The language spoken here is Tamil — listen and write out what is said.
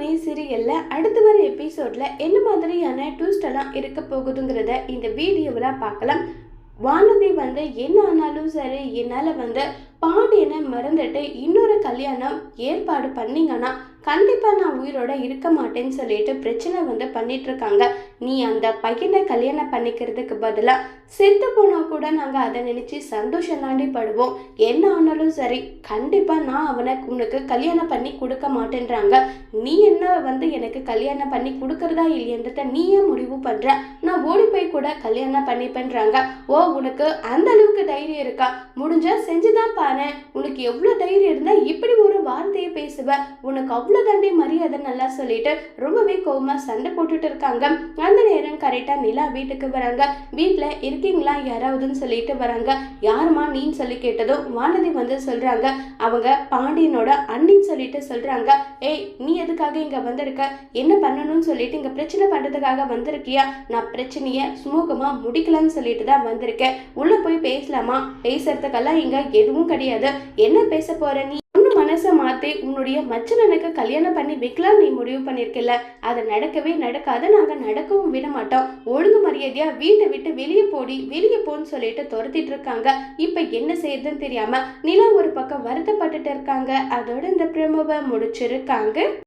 குடும்பமே சீரியல்ல அடுத்து வர எபிசோட்ல என்ன மாதிரியான ட்விஸ்ட் எல்லாம் இருக்க போகுதுங்கிறத இந்த வீடியோவில் பார்க்கலாம். வானதி வந்து என்ன ஆனாலும் சரி என்னால் வந்து பாண்டியனை மறந்துட்டு இன்னொரு கல்யாணம் ஏற்பாடு பண்ணீங்கன்னா கண்டிப்பாக நான் உயிரோட இருக்க மாட்டேன்னு சொல்லிட்டு பிரச்சனை வந்து பண்ணிகிட்ருக்காங்க நீ அந்த பையனை கல்யாணம் பண்ணிக்கிறதுக்கு பதிலாக செத்து போனால் கூட நாங்கள் அதை நினச்சி சந்தோஷம் தாண்டி படுவோம். என்ன ஆனாலும் சரி கண்டிப்பாக நான் அவனை உனக்கு கல்யாணம் பண்ணி கொடுக்க மாட்டேன்றாங்க. நீ என்ன வந்து எனக்கு கல்யாணம் பண்ணி கொடுக்குறதா இல்லையன்றத நீயே முடிவு பண்ணுற நான் ஓடி போய் கூட கல்யாணம் பண்ணிப்பேன்றாங்க. ஓ உனக்கு அந்த அளவுக்கு தைரியம் இருக்கா? முடிஞ்சால் செஞ்சுதான் பா உனக்கு எவ்வளோ தைரியம் இருந்தால் இப்படி பேசுவ உனக்கு அவ்வளோ தாண்டி மரியாதை நல்லா சொல்லிட்டு ரொம்பவே கோவமா சண்டை போட்டுட்டு இருக்காங்க. அந்த நேரம் கரெக்டாக நிலா வீட்டுக்கு வராங்க. வீட்டில் இருக்கீங்களா? யாராவதுன்னு சொல்லிட்டு வராங்க. யாருமா நீன்னு சொல்லி கேட்டதும் வானதி வந்து சொல்கிறாங்க அவங்க பாண்டியனோட அண்ணின்னு சொல்லிட்டு சொல்கிறாங்க ஏய் நீ எதுக்காக இங்கே வந்திருக்க? என்ன பண்ணணும்னு சொல்லிட்டு இங்கே பிரச்சனை பண்ணுறதுக்காக வந்திருக்கியா? நான் பிரச்சனையை சுமூகமாக முடிக்கலாம்னு சொல்லிட்டு தான் வந்திருக்கேன். உள்ளே போய் பேசலாமா? பேசுறதுக்கெல்லாம் இங்கே எதுவும் கிடையாது. என்ன பேச போகிற நீ? மனசை மாற்றி உன்னுடைய மச்சனனுக்கு கல்யாணம் பண்ணி வைக்கலாம் நீ முடிவு பண்ணியிருக்கல அது நடக்கவே நடக்காது. நாங்கள் நடக்கவும் விட மாட்டோம். ஒழுங்கு மரியாதையாக வீட்டை விட்டு வெளியே போடி வெளியே போன்னு சொல்லிட்டு துரத்திட்டு இருக்காங்க. இப்போ என்ன செய்யுதுன்னு தெரியாமல் நிலா ஒரு பக்கம் வருத்தப்பட்டுட்டு இருக்காங்க. அதோட இந்த பிரமவை முடிச்சிருக்காங்க.